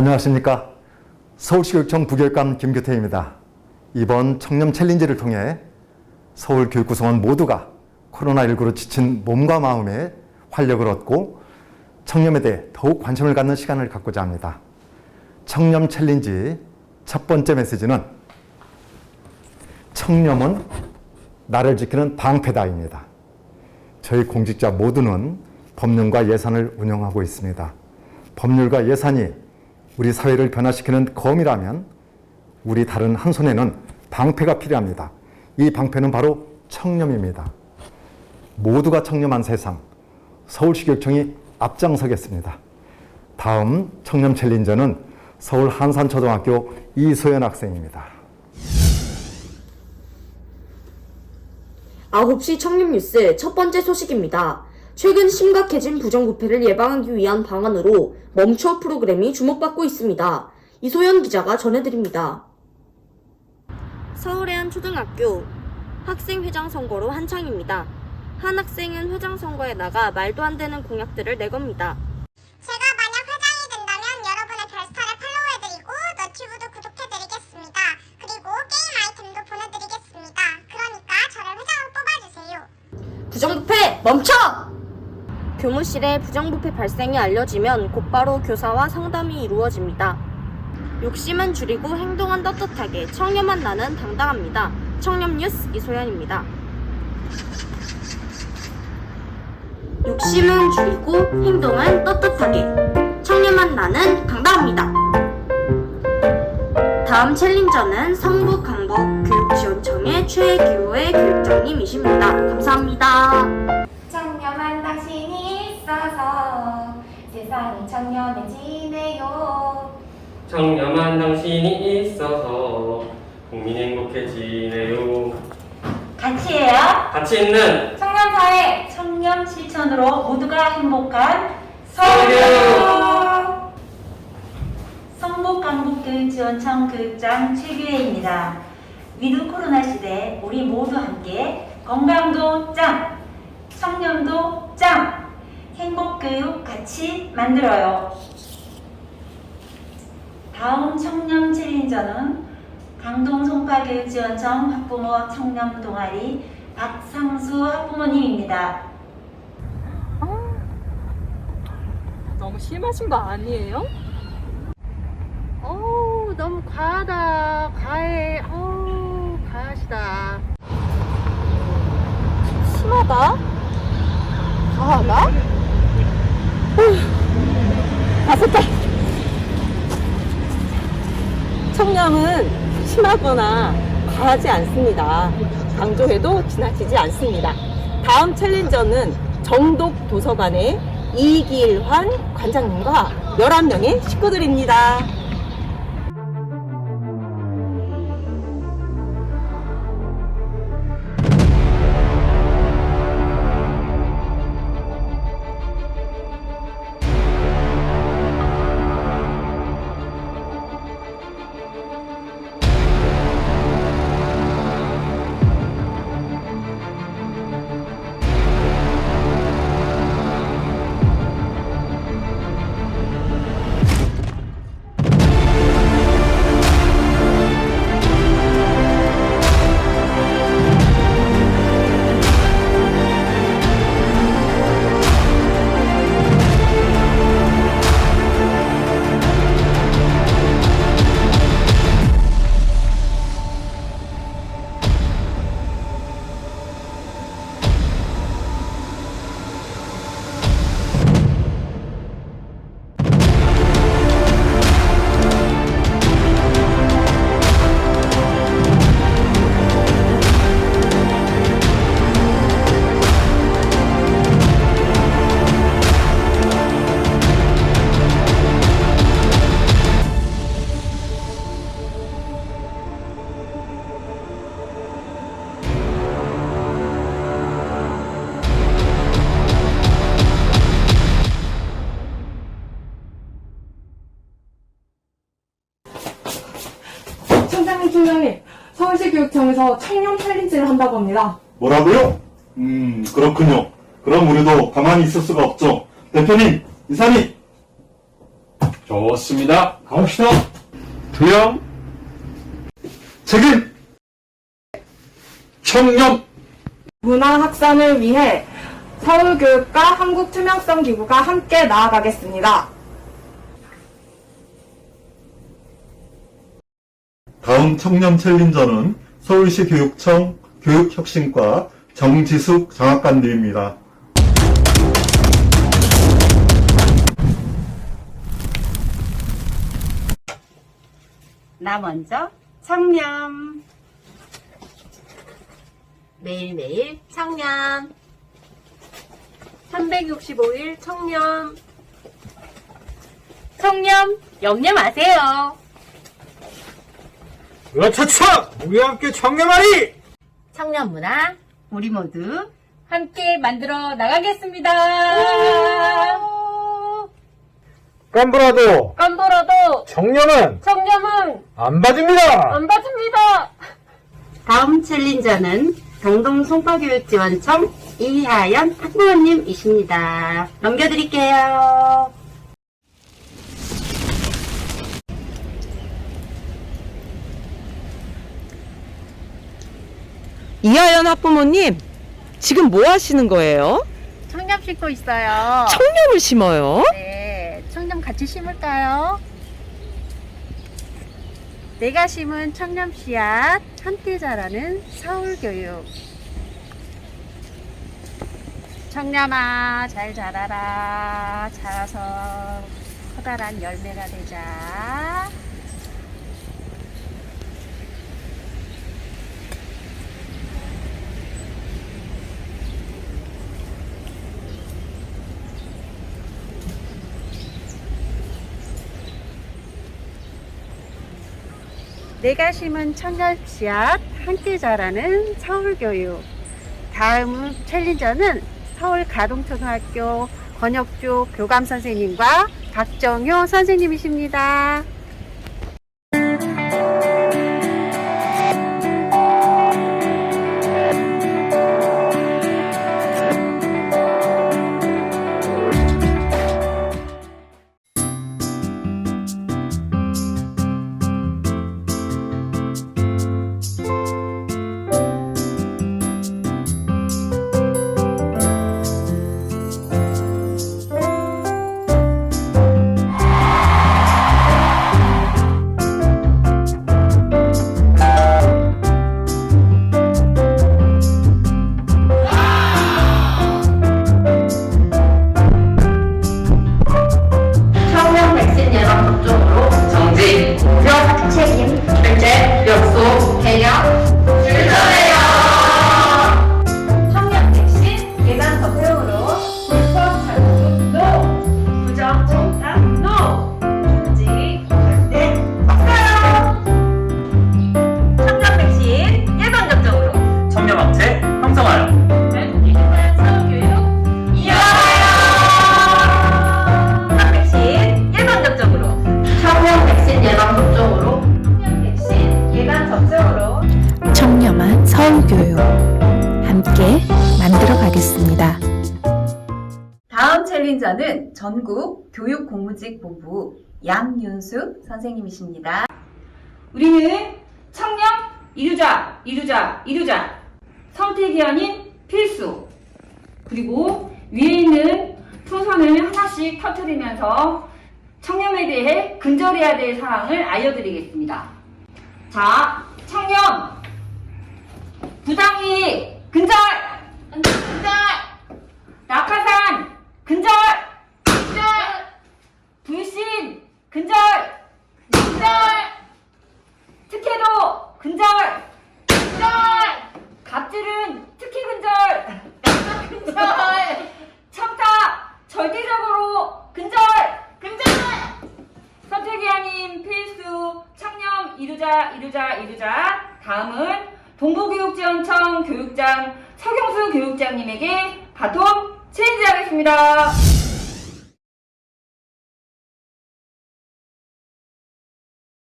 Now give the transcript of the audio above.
안녕하십니까. 서울시교육청 부교육감 김규태입니다. 이번 청렴 챌린지를 통해 서울 교육구성원 모두가 코로나19로 지친 몸과 마음에 활력을 얻고 청렴에 대해 더욱 관심을 갖는 시간을 갖고자 합니다. 청렴 챌린지 첫 번째 메시지는 청렴은 나를 지키는 방패다입니다. 저희 공직자 모두는 법령과 예산을 운영하고 있습니다. 법률과 예산이 우리 사회를 변화시키는 검이라면 우리 다른 한 손에는 방패가 필요합니다. 이 방패는 바로 청렴입니다. 모두가 청렴한 세상, 서울시교육청이 앞장서겠습니다. 다음 청렴 챌린저는 서울 한산초등학교 이소연 학생입니다. 9시 청렴 뉴스 첫 번째 소식입니다. 최근 심각해진 부정부패를 예방하기 위한 방안으로 멈춰 프로그램이 주목받고 있습니다. 이소연 기자가 전해드립니다. 서울의 한 초등학교 학생 회장 선거로 한창입니다. 한 학생은 회장 선거에 나가 말도 안 되는 공약들을 내겁니다. 제가 만약 회장이 된다면 여러분의 별스타를 팔로우해드리고 너튜브도 구독해드리겠습니다. 그리고 게임 아이템도 보내드리겠습니다. 그러니까 저를 회장으로 뽑아주세요. 부정부패 멈춰! 교무실에 부정부패 발생이 알려지면 곧바로 교사와 상담이 이루어집니다. 욕심은 줄이고 행동은 떳떳하게 청렴한 나는 당당합니다. 청렴 뉴스 이소연입니다. 욕심은 줄이고 행동은 떳떳하게 청렴한 나는 당당합니다. 다음 챌린저는 성북 강북 교육지원청의 최기호의 교육장님이십니다. 감사합니다. 청렴해지네요. 청렴한 당신이 있어서 국민 행복해지네요. 같이 해요. 같이 있는 청렴사회 청렴 실천으로 모두가 행복한! 서울교육. 성북강북교육지원청 교육장 최규혜입니다. 위드 코로나 시대 우리 모두 함께 건강도 짱, 청렴도 짱, 행복교육 같이 만들어요. 다음 청렴 챌린저는 강동 송파교육지원청 학부모 청렴 동아리 박상수 학부모님입니다. 너무 심하신 거 아니에요? 어우, 너무 과하다. 과해. 어우, 과하시다. 심하다? 과하다? 다섯다. 청렴은 심하거나 과하지 않습니다. 강조해도 지나치지 않습니다. 다음 챌린저는 정독 도서관의 이길환 관장님과 11명의 식구들입니다. 청장님, 팀장님, 서울시 교육청에서 청렴 챌린지를 한다고 합니다. 뭐라고요? 음, 그렇군요. 그럼 우리도 가만히 있을 수가 없죠. 대표님, 이사님! 좋습니다. 가봅시다. 투영. 책임. 청렴. 문화 확산을 위해 서울교육과 한국투명성기구가 함께 나아가겠습니다. 다음 청렴 챌린저는 서울시 교육청 교육혁신과 정지숙 장학관님입니다. 나 먼저 청렴. 매일매일 청렴. 365일 청렴. 청렴 염려 마세요. 으차차! 우리 함께 청렴하리! 청렴 문화 우리 모두 함께 만들어 나가겠습니다. 깜보라도 깜보라도 청렴은 청렴은 안 봐줍니다! 안 봐줍니다. 다음 챌린저는 강동 송파교육지원청 이하연 학부모님이십니다. 넘겨드릴게요. 이하연 학부모님, 지금 뭐 하시는 거예요? 청렴 심고 있어요. 청렴을 심어요? 네, 청렴 같이 심을까요? 내가 심은 청렴 씨앗 함께 자라는 서울 교육. 청렴아 잘 자라라. 자라서 커다란 열매가 되자. 내가 심은 청년 씨앗 함께 자라는 서울교육. 다음 챌린저는 서울 가동초등학교 권혁주 교감 선생님과 박정효 선생님이십니다. 노, 부정 챌린저는 전국 교육공무직 본부 양윤숙 선생님이십니다. 우리는 청렴 이루자 이루자 이루자. 선택이 아닌 필수. 그리고 위에 있는 풍선을 하나씩 터트리면서 청렴에 대해 근절해야 될 사항을 알려드리겠습니다. 자, 청렴. 부당이익 근절! 근절 낙하산 근절 근절 불신 근절 근절 특혜도 근절 근절 갑질은 특혜 근절 근절 청탁 절대적으로 근절 근절 선택이 아닌 필수 청렴 이루자 이루자 이루자 다음은 동부교육지원청 교육장 서경수 교육장님에게 바톤 체인지 하겠습니다.